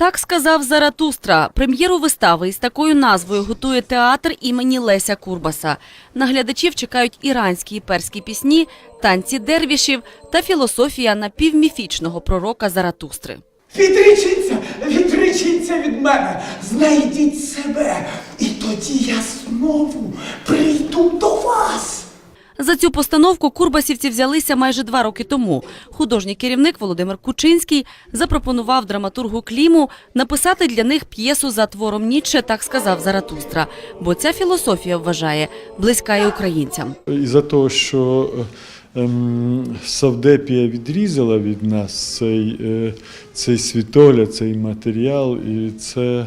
Так сказав Заратустра. Прем'єру вистави із такою назвою готує театр імені Леся Курбаса. На глядачів чекають іранські і перські пісні, танці дервішів та філософія напівміфічного пророка Заратустри. Відречіться, відречіться від мене, знайдіть себе, і тоді я знову. За цю постановку курбасівці взялися майже два роки тому. Художній керівник Володимир Кучинський запропонував драматургу Кліму написати для них п'єсу за твором Ніцше, так сказав Заратустра. Бо ця філософія вважає близька і українцям. І за того, що е, Савдепія відрізала від нас цей, е, цей світогляд, цей матеріал, і це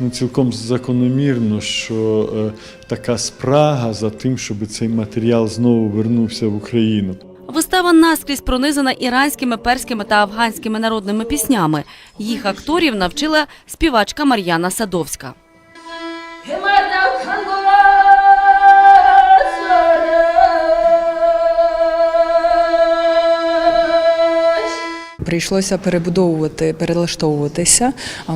ну, цілком закономірно, що е, така спрага за тим, щоб цей матеріал знову вернувся в Україну. Вистава наскрізь пронизана іранськими, перськими та афганськими народними піснями. Їх акторів навчила співачка Мар'яна Садовська. Прийшлося перебудовувати, перелаштовуватися.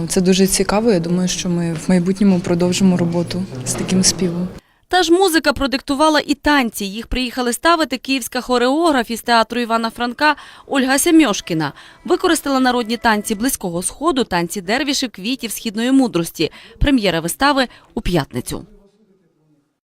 Це дуже цікаво. Я думаю, що ми в майбутньому продовжимо роботу з таким співом. Та ж музика продиктувала і танці. Їх приїхали ставити київська хореограф із театру Івана Франка Ольга Семьошкіна. Використала народні танці близького сходу, танці дервішів, квітів, східної мудрості. Прем'єра вистави у п'ятницю.